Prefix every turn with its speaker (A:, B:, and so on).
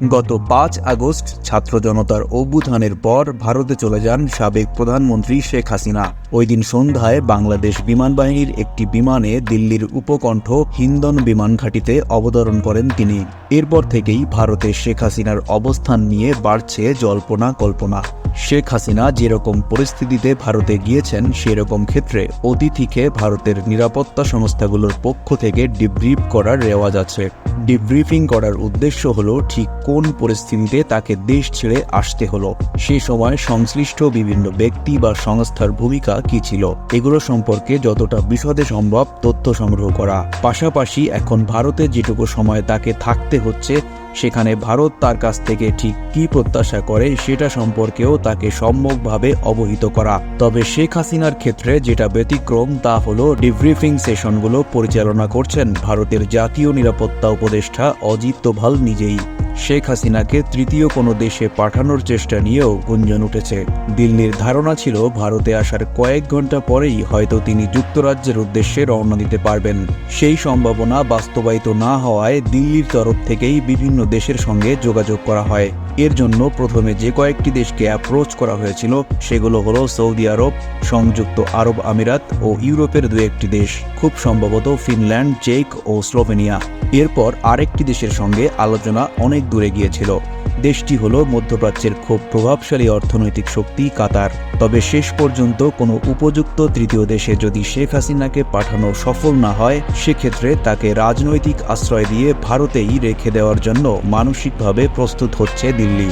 A: গত পাঁচ আগস্ট ছাত্র জনতার অভ্যুত্থানের পর ভারতে চলে যান সাবেক প্রধানমন্ত্রী শেখ হাসিনা। ওই দিন সন্ধ্যায় বাংলাদেশ বিমান বাহিনীর একটি বিমানে দিল্লির উপকণ্ঠ হিন্দন বিমান ঘাঁটিতে অবতরণ করেন তিনি। এরপর থেকেই ভারতে শেখ হাসিনার অবস্থান নিয়ে বাড়ছে জল্পনা কল্পনা। শেখ হাসিনা যেরকম পরিস্থিতিতে ভারতে গিয়েছেন, সেরকম ক্ষেত্রে অতিথিকে ভারতের নিরাপত্তা সংস্থাগুলোর পক্ষ থেকে ডিব্রিফ করার রেওয়াজ আছে। ডিব্রিফিং করার উদ্দেশ্য হলো ঠিক কোন পরিস্থিতিতে তাকে দেশ ছেড়ে আসতে হলো। সে সময় সংশ্লিষ্ট বিভিন্ন ব্যক্তি বা সংস্থার ভূমিকা কি ছিল? এগুলো সম্পর্কে যতটা বিশদে সম্ভব তথ্য সংগ্রহ করা। পাশাপাশি এখন ভারতে যেটুকু সময় তাকে থাকতে হচ্ছে সেখানে ভারত তার কাছ থেকে ঠিক কি প্রত্যাশা করে সেটা সম্পর্কেও তাকে সম্যকভাবে অবহিত করা। তবে শেখ হাসিনার ক্ষেত্রে যেটা ব্যতিক্রম তা হল ডিব্রিফিং সেশনগুলো পরিচালনা করছেন ভারতের জাতীয় নিরাপত্তা উপদেষ্টা অজিত দোভাল নিজেই। শেখ হাসিনাকে তৃতীয় কোনো দেশে পাঠানোর চেষ্টা নিয়েও গুঞ্জন উঠেছে। দিল্লির ধারণা ছিল ভারতে আসার কয়েক ঘণ্টা পরেই হয়তো তিনি যুক্তরাজ্যের উদ্দেশ্যে রওনা দিতে পারবেন। সেই সম্ভাবনা বাস্তবায়িত না হওয়ায় দিল্লির তরফ থেকেই বিভিন্ন দেশের সঙ্গে যোগাযোগ করা হয়। এর জন্য প্রথমে যে কয়েকটি দেশকে অ্যাপ্রোচ করা হয়েছিল, সেগুলো হলো সৌদি আরব, সংযুক্ত আরব আমিরাত ও ইউরোপের দু একটি দেশ, খুব সম্ভবত ফিনল্যান্ড, চেক ও স্লোভেনিয়া। এরপর আরেকটি দেশের সঙ্গে আলোচনা অনেক দূরে গিয়েছিল। দেশটি হল মধ্যপ্রাচ্যের খুব প্রভাবশালী অর্থনৈতিক শক্তি কাতার। তবে শেষ পর্যন্ত কোনো উপযুক্ত তৃতীয় দেশে যদি শেখ হাসিনাকে পাঠানো সফল না হয়, সেক্ষেত্রে তাকে রাজনৈতিক আশ্রয় দিয়ে ভারতেই রেখে দেওয়ার জন্য মানসিকভাবে প্রস্তুত হচ্ছে দিল্লি।